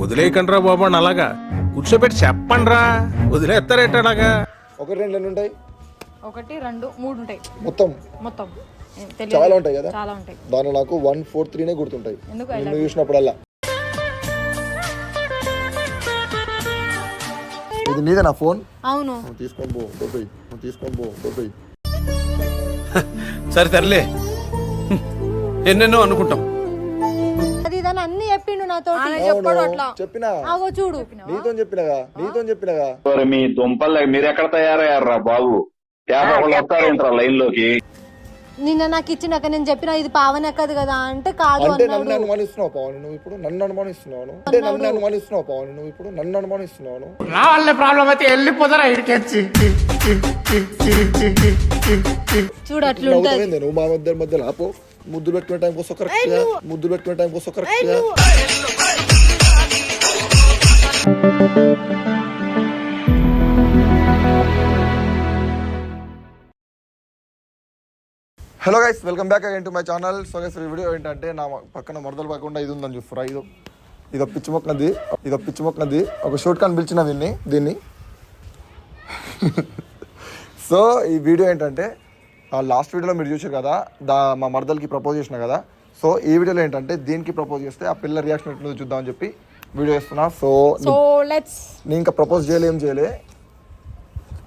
వదిలేయకండి రా బాబు అని అలాగా. కూర్చోబెట్టి చెప్పండి రా వదిలేస్తారేట అలాగా? ఒకటి రెండు ఎన్ని ఉంటాయి? ఒకటి రెండు మూడు ఉంటాయి. మొత్తం? మొత్తం. తెలియదు. చాలా ఉంటాయి కదా? చాలా ఉంటాయి. దానిలో నాకు వన్ ఫోర్ త్రీనే గుర్తుంటాయి. ఎందుకు నిన్ను చూసినప్పుడల్లా. ఇది నీదే నా ఫోన్? అవును. నువ్వు తీసుకొని పో దొబ్బై నువ్వు తీసుకొని పో దొబ్బై సరే తరలే ఎన్నెన్నో అనుకుంటాం. చెప్పిండు నాతో అవును. చెప్పినా? ఆగో చూడు. నీతో చెప్పినగా? నీతో చెప్పినగా? మరి మీ దుంపలు మీరు ఎక్కడ తయారయ్యారా బాబు? వస్తారేంట్రా లైన్లోకి నిన్న నాకు ఇచ్చినాక నేను చెప్పిన ఇది పావన కదు కదా అంటే కాదు అంటే అన్నాడు. నన్ను అనుమానిస్తున్నావు పవన్ నువ్వు ఇప్పుడు? నన్ను అనుమానిస్తున్నావు అంటే నన్ను అనుమానిస్తున్నావు. పవన్ నువ్వు ఇప్పుడు? నన్ను అనుమానిస్తున్నావు నా వల్ల ప్రాబ్లం అయితే వెళ్ళిపోతారా ఇడికెచ్చి చూడు అట్లుంటది నువ్వు మా మధ్య మధ్యలో ఆపో. ముద్దులు పెట్టుకునే టైం కోసం కరెక్ట్ ముద్దులు పెట్టుకునే టైం కోసం correct hello guys welcome back again to my channel so guys ఈ వీడియో ఏంటంటే నా పక్కన మరదలు పక్కకుండా ఇది ఉందని చూస్తురా ఇది. ఇది పిచ్చి మొక్కనది ఇది పిచ్చి మొక్కనది. ఒక షూట్ కానీ పిలిచిన దీన్ని దీన్ని. సో ఈ వీడియో ఏంటంటే లాస్ట్ వీడియోలో మీరు చూసారు కదా దా మా మరదలకి ప్రపోజ్ చేసిన కదా. సో ఈ వీడియోలో ఏంటంటే దీనికి ప్రపోజ్ చేస్తే ఆ పిల్ల రియాక్షన్ ఎట్లుందో చూద్దామని చెప్పి వీడియో ఇస్తున్నా సో సో లెట్స్ నేను ఇంకా ప్రపోజ్ చేయలే చేయలే.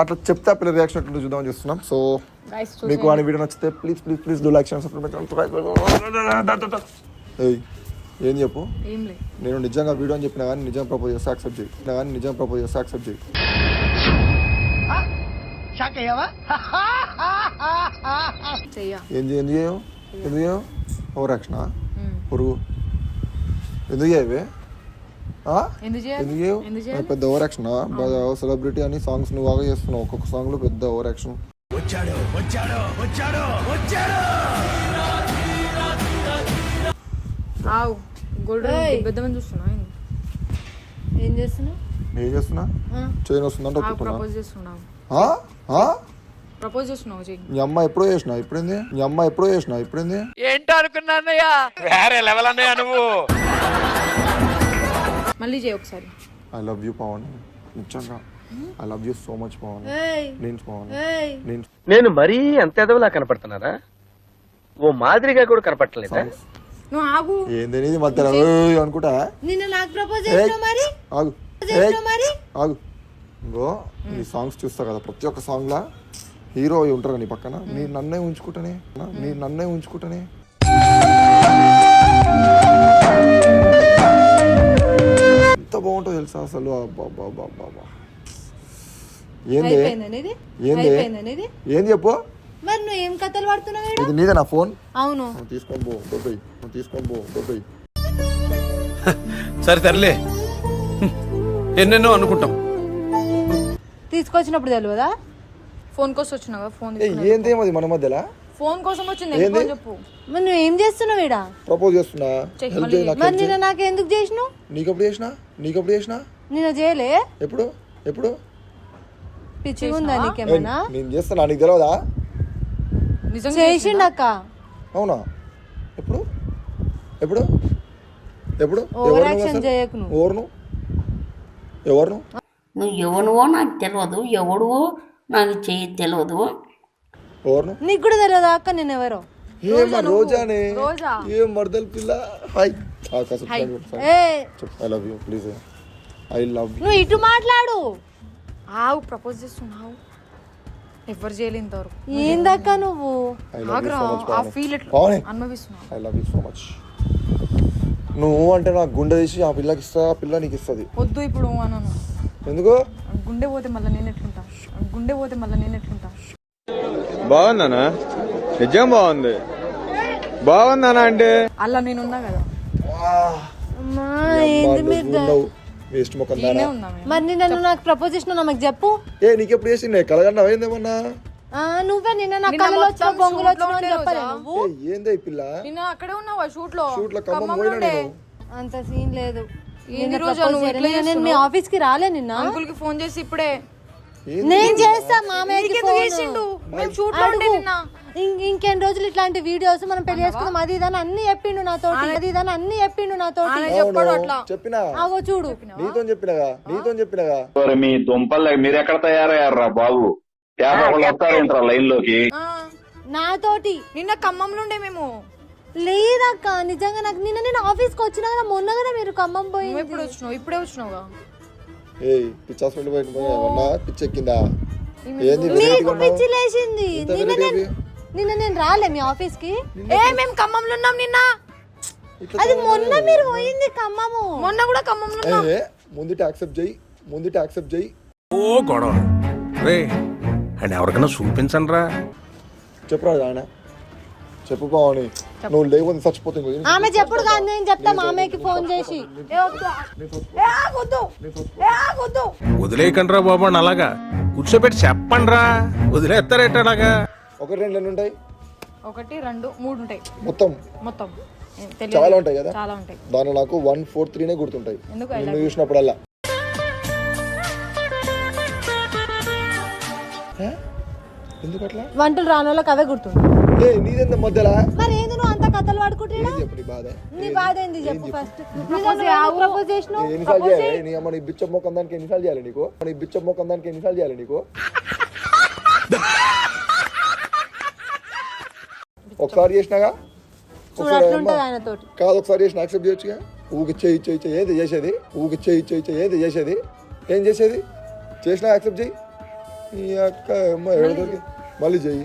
అట్లా చెప్తే ఆ పిల్ల రియాక్షన్ ఎట్లుందో చూద్దామని చూస్తున్నాం. సో మీకు ఆ వీడియో నచ్చితే please please please do like ఏయ్ ఏం చెప్పు? నేను నిజంగా వీడియో అని చెప్పినా కానీ నిజం ప్రపోజ్ చేస్తే యాక్సెప్ట్ చేయి. కానీ నిజం ప్రపోజ్ చేస్తే యాక్సెప్ట్ చేయి. చెయ్య. ఏం ఎందుకు చేయవు ఎందుకు చేయవు ఓవర్ యాక్షనా పురుగు. ఎందుకు చేయవే చేయవు పెద్ద ఓవర్ యాక్షన్ సెలబ్రిటీ అని సాంగ్స్ నువ్వు బాగా చేస్తున్నావు. ఒక్కొక్క సాంగ్లో పెద్ద ఓవర్ యాక్షన్ ఆవు గోల్డ్ పెద్దమని చూస్తున్నా ఏం చేస్తున్నావు? ఏం చేస్తున్నా? చైన్ వస్తుందంటే ప్రపోజ్ చేస్తున్నావు? ప్రపోజ్ చేస్తున్నావు చెయ్యి మీ అమ్మ ఎప్పుడో చేసిన ఇప్పుడేంది మీ అమ్మ ఎప్పుడో చేసిన ఇప్పుడేంది వేరే లెవెల్ అన్నయ్య నువ్వు. మళ్ళీ చేయి ఒకసారి. I love you Pavan. నిజంగా. I love you so much Pavan. నేను పవన్. నేను నేను మరీ అంత ఎదవలా కనపడుతున్నారా ఓ మాదిరిగా కూడా కనపడలేదా నువ్వు ఆగు. ఏంది మధ్యలో? ఏయ్ అనుకుంటా? నిన్న నాకు ప్రపోజ్ చేసినావు మరి? ఆగు. ఏయ్, ఆగు. ఇంకో ఈ సాంగ్స్ చూస్తా కదా ప్రతి ఒక్క సాంగ్ లా హీరో అయి ఉంటారు నీ పక్కన. నీ నన్నే ఉంచుకుంటానే నీ నన్నే ఉంచుకుంటానే ఎంత బాగుంటుందో తెలుసా అసలు. ఏంది? ఏంది? ఏం చెప్పు? మరి నువ్వు ఏం కథలు పడుతున్నావు? ఇది నీదే నా ఫోన్? అవును. తీసుకొని పో దొబ్బై నువ్వు తీసుకొని పో దొబ్బై సరే తరలే ఎన్నెన్నో అనుకుంటాం. తీసుకొచ్చినప్పుడు తెలియదా ఫోన్ కోసం వచ్చినావా? ఫోన్ ఏంది అది మన మధ్యలో? ఫోన్ కోసం వచ్చింది ఏంది? ఎందుకో చెప్పు. మరి నువ్వు ఏం చేస్తున్నావు ఈడ? ప్రపోజ్ చేస్తున్నా. నాకు మరి. నిన్న నాకు ఎందుకు చేసినావు? నీకప్పుడు చేసినా? నీకప్పుడు చేసినా? నిన్న చేయలే. ఎప్పుడు? ఎప్పుడు? పిచ్చి ఉందా నీకేమన్నా? ఏయ్, నేను చేస్తున్నా నీకు తెలియదా చేసిండక్క అవునా? ఎప్పుడు? ఎప్పుడు? ఎప్పుడు? ఓవర్ ఎవరు అసలు? చేయకు నువ్వు ఎవనువో నాకు తెలియదు ఎవడువో నాకు చేయి తెలియదు నీకు కూడా తెలియదా అక్క? నేను ఎవరో? ఏమా రోజానే. ఏం మర్దల్ పిల్ల? ఏ. I love you please I love you నువ్వు ఇటు మాట్లాడు. ఆవు ప్రపోజ్ చేస్తున్నావు. ఎవరు చేయలే ఇంతవరకు ఏందక్క నువ్వు? ఆ feel అనుభవిస్తున్నావు? I love you so much నువ్వు అంటే నాకు గుండె తీసి ఆ పిల్లకి ఇస్తా ఆ పిల్ల నీకు ఇస్తుంది. వద్దు ఇప్పుడు అనను ఎందుకు? గుండె పోతే మళ్ళీ నేను ఎట్లుంటా? గుండె పోతే మళ్ళీ నేను ఎట్లుంటా? బాగుందనా నిజం బాగుంది. బాగుందనా అంటే? అలా కదా. వేస్ట్ దానా? ఉన్నా మేము. మరి నిన్న నాకు ప్రపోజ్ నాకు చెప్పు. ఏ చేసిండే? అయిందేమన్నా నువ్వే నిన్న నా కళ్ళలో వచ్చిన బొంగులు ఏ, ఏందే పిల్ల? నిన్న అక్కడే ఉన్నావా షూట్లో షూట్లో పోయినా. నేను. అంత సీన్ లేదు. ఏంది నిన్న రోజా propose నువ్వు చేయలే. ఇట్లా నిన్న నేను మీ? ఆఫీస్కి రాలే నిన్న. అంకుల్కి ఫోన్ చేసి ఇప్పుడే? నేను చేస్తా మామయ్యకి చేసిండు? మేము ఉండే నిన్న. ఇంకెన్ని రోజులు ఇట్లాంటి వీడియోస్ మనం పెళ్ళి చేసుకుందాం అది ఇదని అన్ని చెప్పిండు నాతోటి అది ఇదని అన్ని చెప్పిండు నాతోటి. అవును చెప్పినా? అవో చూడు. నీతో చెప్పినగా? నీతో చెప్పినగా? మరి మీ దుంపలు మీరు ఎక్కడ తయారయ్యారా బాబు? యాభై వస్తారేంట్రా లైన్లోకి నాతోటి. నిన్న ఖమ్మంలో ఉండే మేము. లేదక్క నిజంగా నాకు నిన్న నేను ఆఫీస్కి వచ్చినా కదా మొన్న కదా మీరు ఖమ్మం పోయి నువ్వు ఎప్పుడు వచ్చినావు? ఇప్పుడే వచ్చినావుగా? ఏయ్ పిచ్చి హాస్పిటల్ పోయి ఏమన్నా పిచ్చి ఎక్కిందా ఏంది మీకు? పిచ్చి లేచింది. నిన్న నేను నిన్న నేను రాలే మీ ఆఫీస్కి. ఏ మేము ఖమ్మంలో ఉన్నాం నిన్న. అది మొన్న మీరు పోయింది ఖమ్మము. మొన్న కూడా ఖమ్మంలో ఉన్నాం. ఏ ముందుట యాక్సెప్ట్ చేయి ముందుట యాక్సెప్ట్ చేయి. ఓ గొడవ. రే అండ్ ఎవరికైనా చూపించండి రా చెప్పురా ఆయన. చెప్పు. పావని నువ్వు లేకపోతే చచ్చిపోతుంది ఆమె చెప్పుడు కాదు నేను చెప్తా మామయ్యకి ఫోన్ చేసి. వదిలేయకండి రా బాబు అని అలాగా. కూర్చోబెట్టి చెప్పండి రా వదిలేస్తారేట అలాగా? ఒకటి రెండు ఎన్ని ఉంటాయి? ఒకటి రెండు మూడు ఉంటాయి. మొత్తం? మొత్తం. చాలా ఉంటాయి కదా? చాలా ఉంటాయి. దానిలో నాకు వన్ ఫోర్ త్రీనే గుర్తుంటాయి. నిన్ను చూసినప్పుడల్లా. హే? ఎందుకు అట్లా వంటలు రాని వాళ్ళకి అవే గుర్తుంది ఏ నీదెంత మధ్యలా మరి ఏంది నువ్వు అంత కథలు పడుకుంటున్నా చెప్పు నీ బాధ? నీ బాధ ఏంది చెప్పు ఫస్ట్ ప్రపోజ్ చేసినావు? ఏ, ఎన్నిసార్లు చేయాలి? నీ అమ్మ నీ బిచ్చ మొక్కం దానికి ఎన్నిసార్లు చేయాలి నీకు? నీ బిచ్చ మొక్కం దానికి ఎన్నిసార్లు చేయాలి నీకు? ఒకసారి చేసినాగా? ఒకసారి కాదు చేసిన యాక్సెప్ట్ చేయొచ్చుగా? ఊకి చేయి చేయి చేయి ఏది చేసేది? ఊకి చేయి చేయి చేయి ఏది చేసేది? ఏం చేసేది? చేసినా యాక్సెప్ట్ చేయి? ఈ అక్క మళ్ళీ చెయ్యి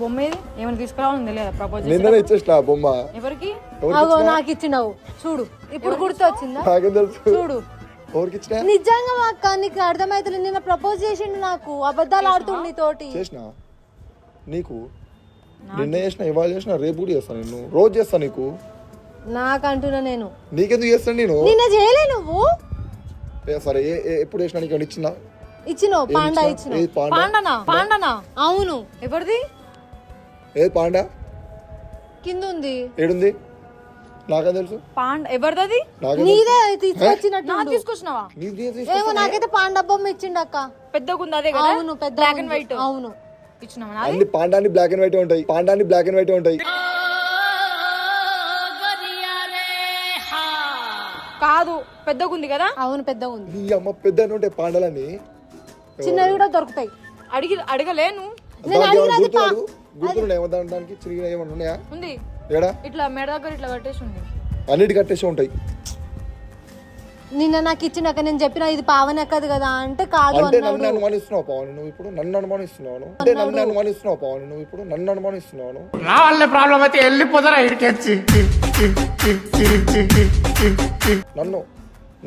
బొమ్మ ఏది? ఏమైనా తీసుకురావాలని తెలియదు ప్రపోజ్ నిన్ననే ఇచ్చేసిన ఆ బొమ్మ. ఎవరికి? అగో? నాకు ఇచ్చినావు. చూడు ఇప్పుడు గుర్తొచ్చిందా నాకేం తెలుసు. చూడు. ఎవరికి ఇచ్చినా? నిజంగా మా అక్క నీకు అర్థమైతలేదు. నిన్న ప్రపోజ్ చేసిండు నాకు. అబద్ధాలు ఆడుతుండి తోటి చేసిన? నీకు? నిన్న చేసిన ఇవాళ చేసిన రేపు కూడా చేస్తాను నేను రోజు చేస్తాను నీకు. నాకంటున్నా నేను. నీకెందుకు చేస్తాను నేను? నిన్న చేయలే నువ్వు. ఏ, సరే ఎప్పుడు చేసినా నీకు ఇచ్చినా? ఇచ్చినావు పాండా ఇచ్చినా? ఇచ్చినావు ఏది పాండా? పాండనా? పాండనా? అవును. ఎవరిది? ఏది పాండా? కింద ఉంది ఏడుంది? నాకేం తెలుసు. పాండ ఎవరిది నాకేం నీదే తీసుకొచ్చినట్టు నా తీసుకొచ్చినావా. ఏమో నాకైతే పాండా బొమ్మ ఇచ్చిండు అక్క పెద్దగా ఉంది అదే కదా? అవును పెద్ద బ్లాక్ అండ్ వైట్ అవును. ఇచ్చినావా నాది? అన్ని పాండాన్ని బ్లాక్ అండ్ వైట్ ఉంటాయి. పాండాన్ని బ్లాక్ అండ్ వైట్ ఉంటాయి. కాదు పెద్దగా ఉంది కదా? అవును పెద్ద ఉంది నీ అమ్మ పెద్ద ఉంటాయి పాండాలని చిన్నవి కూడా దొరుకుతాయి. అడిగి అడగలేను. గుర్తురాడు గుర్తులు ఏమో దాని దానికి చిరిగిన ఏమన్నా ఉన్నాయా? ఉంది. ఏడా? ఇట్లా మెడ దగ్గర ఇట్లా కట్టేసి ఉంది. అన్నిటి కట్టేసి ఉంటాయి. నిన్న నాకు ఇచ్చినాక నేను చెప్పిన ఇది పావన ఎక్కదు కదా అంటే కాదు అంటే అన్నాడు. నన్ను అనుమానిస్తున్నావు పవన్ నువ్వు ఇప్పుడు? నన్ను అనుమానిస్తున్నావు అంటే నన్ను అనుమానిస్తున్నావు పవన్ నువ్వు ఇప్పుడు? నన్ను అనుమానిస్తున్నావు నా వల్లే ప్రాబ్లం అయితే వెళ్ళిపోతారా ఇడికెచ్చి నన్ను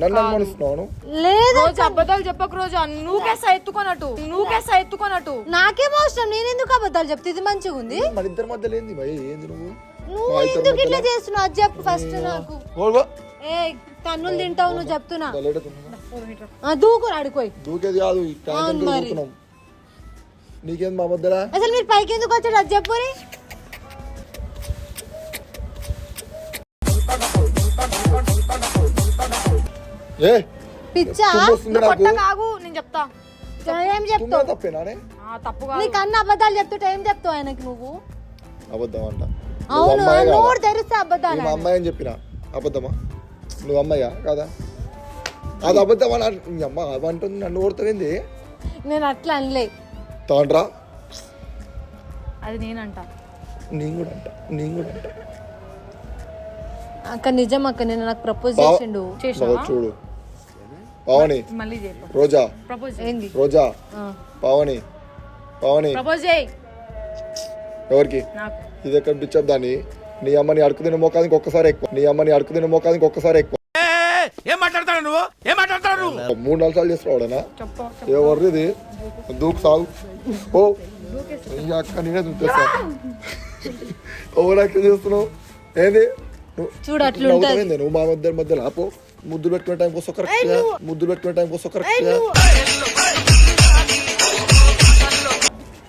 నన్ను అనుమానిస్తున్నావు లేదు రోజు అబద్ధాలు చెప్పక రోజు. నువ్వుకేసా ఎత్తుకోనట్టు నువ్వుకేసా ఎత్తుకోనట్టు నాకేం అవసరం? నేను ఎందుకు అబద్ధాలు చెప్తే ఇది మంచిగా ఉంది? మన ఇద్దరి మధ్యలో ఏంది భయ్? ఏంది నువ్వు? నువ్వు మా ఇద్దరి ఎందుకు ఇట్లా చేస్తున్నావు? అది చెప్పు ఫస్ట్ నాకు. ఏ తన్నులు తింటావు నువ్వు చెప్తున్నా. దూకురు అడిపోయి దూకేది కాదు మా మధ్యలో? అసలు మీరు పైకి ఎందుకు వచ్చాడు అది చెప్పు పిచ్చా? కాగు నేను చెప్తా. ఏం చెప్తావు? తప్పేనానే ఆ, తప్పు కాదు. నీకు అన్న అబద్ధాలు చెప్తుంటే ఏం చెప్తావు ఆయనకి నువ్వు? అబద్ధం అంట. అవును అమ్మాయి కాదా? నోరు తెరిస్తే అబద్ధాలు నువ్వు అమ్మాయి అని చెప్పిన? అబద్ధమా? నువ్వు అమ్మాయా? కాదా? అది అబద్ధం అని నీ అమ్మ అవి అంటుంది నన్ను ఓడుతుంది నేను అట్లా అనలే. తాండ్రా. అది నేనంట. నేను కూడా అంట. నేను కూడా అంట. అక్క నిజం అక్క నేను నాకు ప్రపోజ్ చేసిండు. చూడు. పావని రోజా ప్రపోజ్ ఏంది? రోజా. పావని పావని. ప్రపోజ్ చేయి. ఎవరికి? నాకు. ఇది ఎక్కడ పిచ్చప్ దాన్ని? నీ అమ్మని అడుగు తిన్న మోకానికి ఒక్కసారి ఎక్కువ. నీ అమ్మని అడుగు తిన్న మోకానికి ఒక్కసారి ఎక్కువ. ఏం మాట్లాడతాడు నువ్వు? ఏం మాట్లాడతాడు నువ్వు? మూడు నాలుగు సార్లు చేస్తున్నావుడనా చెప్పు ఎవరు ఇది? దూకు సాగు. ఓ అక్క నేనే దూకేస్తా. ఓవర్ యాక్షన్ చేస్తున్నావు. ఏంది? చూడు నవ్వుతావేంది నువ్వు మా మధ్య మధ్యలో ఆపో. ముద్దులు పెట్టుకునే టైం కోసం కరెక్ట్ ముద్దులు పెట్టుకునే టైం కోసం కరెక్ట్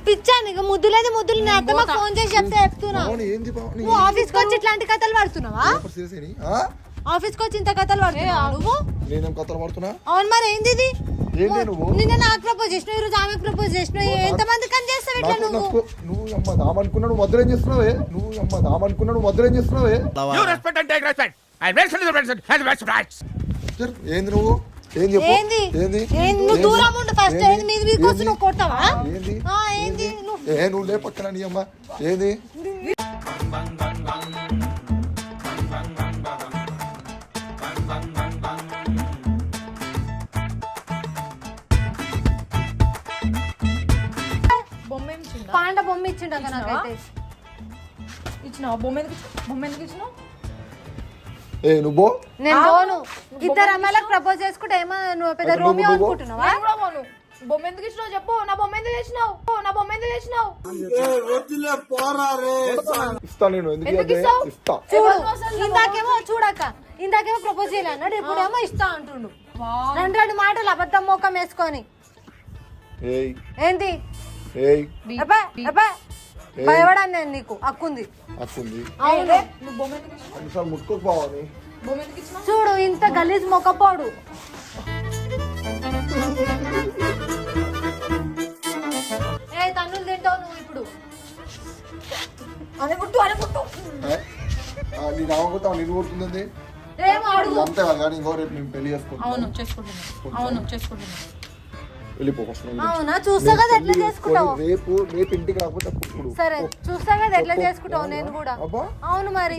పిచ్చా నీకు ముద్దు లేదు ముద్దులు నేను అత్తమ్మకి ఫోన్ చేసి చెప్తే చెప్తున్నా. ఏంది నువ్వు ఆఫీస్కి వచ్చి ఇట్లాంటి కథలు పడుతున్నావా? సీరియస్ అని ఆ? ఆఫీస్కి వచ్చి ఇంత కథలు పడుతున్నావా నువ్వు? నేనేం కథలు పడుతున్నా? అవును మరి ఏంది ఇది? నిన్న నాకు ప్రపోజ్ చేసినావు ఈ రోజు ఆమెకు ప్రపోజ్ చేసినావు ఎంత మంది కని చేస్తావు ఇట్లా నువ్వు? నువ్వు అమ్మ దామనుకున్నాడు ఏం చేస్తున్నావే. నువ్వు అమ్మ దామనుకున్నాడు మధ్యలో ఏం చేస్తున్నావే. respect the respect. And best rights. సరే, ఏంది నువ్వు? ఏం చెప్పు? ఏంది? ఏంది? నువ్వు దూరం ఉండు ఫస్ట్ ఏంది? మీది మీదకి వచ్చి నువ్వు కొడతావా? ఏంది? ఆ, ఏంది? నువ్వు ఏ నువ్వు లే పక్కన నీ అమ్మ. ఏంది? బొమ్మ ఏమి ఇచ్చిందా పాండ బొమ్మ ఇచ్చిండ నాకైతే. ఇచ్చినావు? బొమ్మ ఎందుకు బొమ్మ ఎందుకు ఇచ్చినావు? ఏ నువ్వు నేను పోను. ఇద్దరు అమ్మాయిలకు ప్రపోజ్ చేసుకుంటే ఏమో నువ్వు పెద్ద రోమియో అనుకుంటున్నావా? నేను కూడా పోను. బొమ్మ ఎందుకు ఇచ్చినావు చెప్పు. నా బొమ్మ ఎందుకు తెచ్చినావు నా బొమ్మ ఎందుకు తెచ్చినావు ఇస్తా నేను ఎందుకు? ఇస్తా. చూడు ఇందాకేమో చూడక్క ఇందాకేమో ప్రపోజ్ చేయాలి అన్నాడు ఇప్పుడేమో ఇస్తా అంటుండు. రెండు రెండు మాటలు అబద్ధం మోకం వేసుకొని. ఏంటి ఏయ్. భయపడాను నేను నీకు అక్కుంది అక్కుంది అవును. చూడు ఇంత గలీజ్ మొక్కపోడు. ఏ తన్నులు తింటావు నువ్వు ఇప్పుడు? అనుకుంటూ అనుకుంటూ నేను కొడుతుంది అంతే కదా కానీ ఇంకో రేపు నేను పెళ్ళి చేసుకుంటాను అవును చేసుకుంటున్నాను అవును చేసుకుంటున్నాను వెళ్ళిపో. అవునా? చూస్తా కదా ఎట్లా చేసుకుంటావు? రేపు రేపు ఇంటికి రాకపోతే అప్పుడు సరే చూస్తా కదా ఎట్లా చేసుకుంటావు? నేను కూడా. అబ్బా. అవును మరి.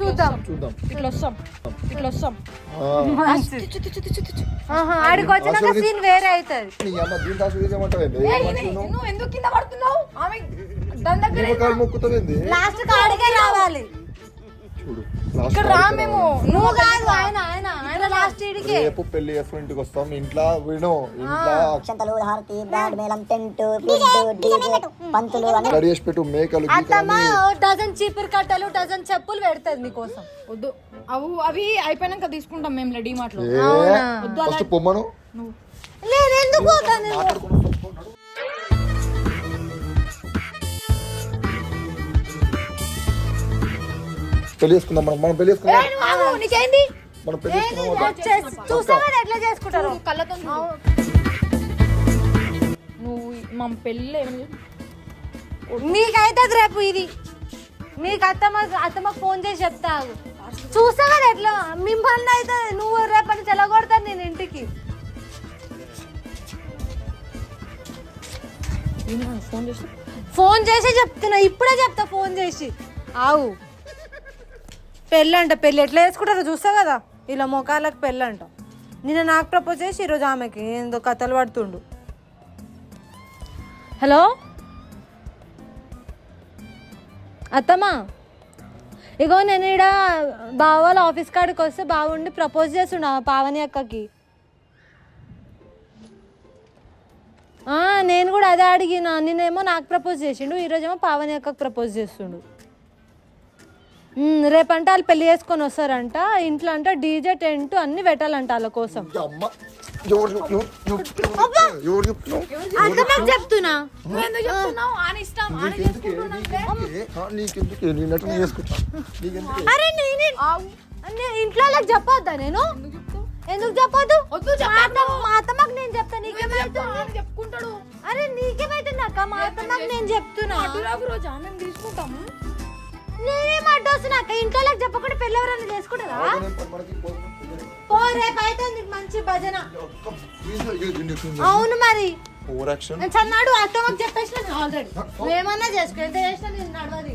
చూద్దాం. చూద్దాం. ఇట్లా వస్తాం. ఇట్లా వస్తాం. ఆడికి వచ్చినాక సీన్ వేరే అవుతుంది. నువ్వు? ఎందుకు కింద పడుతున్నావు? ఆమె దాని దగ్గర లాస్ట్ ఆడికే రావాలి. చూడు ఇక్కడ రా మేము. నువ్వు కాదు ఆయన ఆయన ఆయన లాస్ట్ ఇడికే రేపు పెళ్ళి చేసుకుని ఇంటికి వస్తాం. ఇంట్లో విను. ఇంట్లో అక్షంతలు హారతి బ్యాండ్ మేళం టెంట్ పంతులు అన్ని రెడీ చేసి పెట్టు. మేకలు అత్తమ్మ డజన్ చీపురు కట్టలు డజన్ చెప్పులు పెడుతుంది మీకోసం వద్దు. అవు అవి అయిపోయినాక తీసుకుంటాం మేము డిమార్ట్లో ఏ? ఫస్ట్ పొమ్మను. ఎందుకు పోతాను పెళ్ళి చేసుకుందాం మనం మనం పెళ్ళి చేసుకుందాం. నీకేంటి మనం ఎట్లా చేసుకుంటారు? కళ్ళతో నువ్వు మా పెళ్ళిలో ఏమైనా నీకైతుంది రేపు ఇది. నీకు అత్తమ్మ అత్తమ్మకు ఫోన్ చేసి చెప్తావు చూస్తా కదా ఎట్లా? మిమ్మల్ని అయితే నువ్వు రేపటి చెలగొడతాను నేను ఇంటికి? ఫోన్ చేసి ఫోన్ చేసి చెప్తున్నా. ఇప్పుడే చెప్తా ఫోన్ చేసి. ఆవు. పెళ్ళి అంట పెళ్ళి ఎట్లా చేసుకుంటారో చూస్తా కదా? ఇలా మొఖాలకు పెళ్ళంట. నిన్న నాకు ప్రపోజ్ చేసి ఈరోజు ఆమెకి ఏందో కథలు పడుతుండు. హలో? అత్తమ్మా ఇగో నేను ఇక్కడ బావ వాళ్ళ ఆఫీస్ కాడికి వస్తే బావుండి ప్రపోజ్ చేస్తుండ పావని అక్కకి. నేను కూడా అదే అడిగిన నిన్నేమో నాకు ప్రపోజ్ చేసిండు ఈరోజేమో పావని అక్కకు ప్రపోజ్ చేస్తుండు. రేపంటే వాళ్ళు పెళ్ళి చేసుకొని వస్తారంట. ఇంట్లో అంట డీజే టెంట్ అన్ని పెట్టాలంట వాళ్ళ కోసం. చెప్తున్నా. అరే నేనే ఇంట్లో వాళ్ళకి చెప్పొద్దా నేను? ఎందుకు చెప్పొద్దు? మా అత్తమ్మకి నేను చెప్తా నీకేమైతుంది? అని చెప్పుకుంటాడు. అరే నీకేమైతుంది అక్క? మా అత్తమ్మకి నేను చెప్తున్నా. అటురాకు రోజు ఆమె తీసుకుంటాము. నేనేం ఇంట్లో చెప్పకుండా పెళ్ళి ఎవరైనా పోదాం. పో రేపు అయితే నీకు మంచి భజన. అవును మరి. ఓవర్ యాక్షన్ చన్నాడు అత్తమ్మకి చెప్పేసిన ఆల్రెడీ. నువ్వేమన్నా చేసుకో ఎంత చేసినా నేను నడవది.